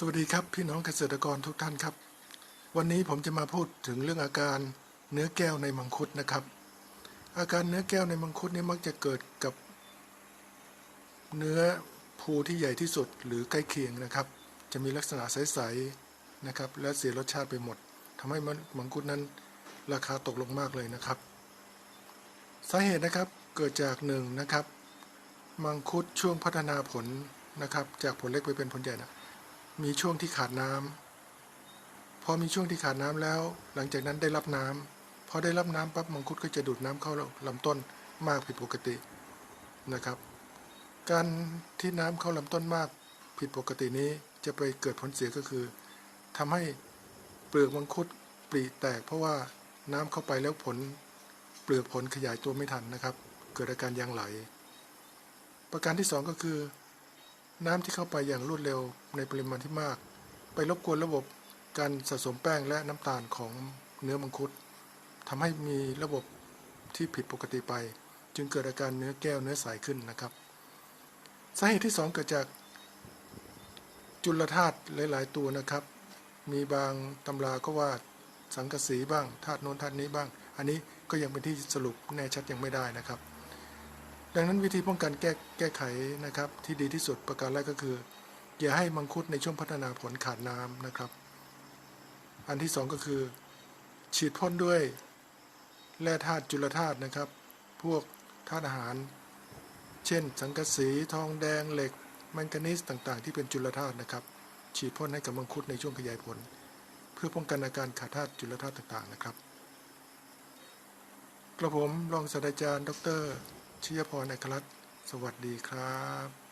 สวัสดีครับพี่น้องเกษตรกรทุกท่านครับ วันนี้ผมจะมาพูดถึงเรื่องอาการเนื้อแก้วในมังคุดนะครับ อาการเนื้อแก้วในมังคุดนี่มักจะเกิดกับ เนื้อภูที่ใหญ่ที่สุดหรือใกล้เคียงนะครับ จะมีลักษณะใสๆนะครับ และเสียรสชาติไปหมดทำให้มังคุดนั้นราคาตกลงมากเลยนะครับ สาเหตุนะครับเกิดจากหนึ่งนะครับ มังคุดช่วงพัฒนาผลนะครับ จากผลเล็กไปเป็นผลใหญ่นะ มีช่วงที่ขาดน้ำพอมีช่วงที่ขาดน้ำแล้ว หลังจากนั้นได้รับน้ำพอได้รับน้ำปั๊บมังคุดก็จะดูดน้ำเข้าลำต้นมากผิดปกตินะครับ การที่น้ำเข้าลำต้นมากผิดปกตินี้จะไปเกิดผลเสียก็คือทำให้เปลือกมังคุดปริแตก เพราะว่าน้ำเข้าไปแล้วผลเปลือกผลขยายตัวไม่ทันนะครับ เกิดอาการยางไหล ประการที่สองก็คือ น้ำที่เข้าไปอย่างรวดเร็วในปริมาณที่มาก ไปรบกวนระบบการสะสมแป้งและน้ำตาลของเนื้อมังคุดทำให้มีระบบที่ผิดปกติไป จึงเกิดอาการเนื้อแก้วเนื้อใสขึ้นนะครับสาเหตุที่สองเกิดจากจุลธาตุหลาย ๆ ตัวนะครับ มีบางตำราก็ว่าสังกะสีบ้างธาตุโน้นธาตุนี้บ้าง อันนี้ก็ยังเป็นที่สรุปแน่ชัดยังไม่ได้นะครับ ดังนั้นวิธีป้องกันแก้แก้ไขนะครับที่ดีที่สุดประการแรกก็คือ อย่าให้มังคุดในช่วงพัฒนาผลขาดน้ำนะครับ อันที่สองก็คือ ฉีดพ่นด้วยแร่ธาตุจุลธาตุนะครับ พวกธาตุอาหาร เช่น สังกะสีทองแดงเหล็กแมงกานีสต่างๆ ที่เป็นจุลธาตุนะครับ ฉีดพ่นให้กับมังคุดในช่วงขยายผล เพื่อป้องกันอาการขาดธาตุจุลธาตุต่างๆนะครับกระผมรองศาสตราจารย์ ดร ชิยพรอัครรัตน์สวัสดีครับ